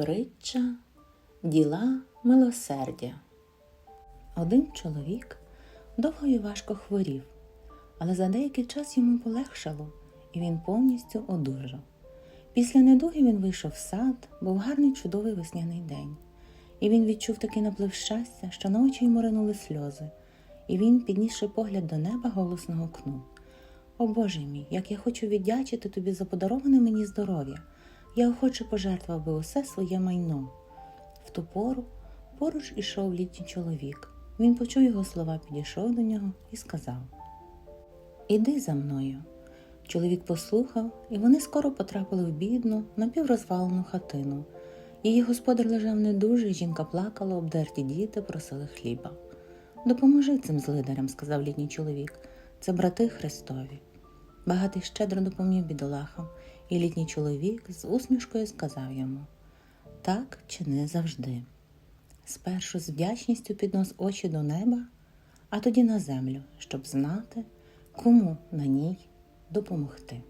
Притча Діла милосердя. Один чоловік довго і важко хворів, але за деякий час йому полегшало, і він повністю одужав. Після недуги він вийшов в сад, був гарний чудовий весняний день, і він відчув такий наплив щастя, що на очі йому ринули сльози, і він, піднісши погляд до неба, голосно гукнув О Боже мій, як я хочу віддячити тобі за подароване мені здоров'я. Я охоче пожертвував би усе своє майно. В ту пору поруч ішов літній чоловік. Він почув його слова, підійшов до нього і сказав Іди за мною. Чоловік послухав, і вони скоро потрапили в бідну, напіврозвалену хатину. Її господар лежав недуже, і жінка плакала, обдерті діти просили хліба. Допоможи цим злидарям, сказав літній чоловік. Це брати Христові. Багатий щедро допоміг бідолахам, і літній чоловік з усмішкою сказав йому так чи не завжди. Спершу з вдячністю піднос очі до неба, а тоді на землю, щоб знати, кому на ній допомогти.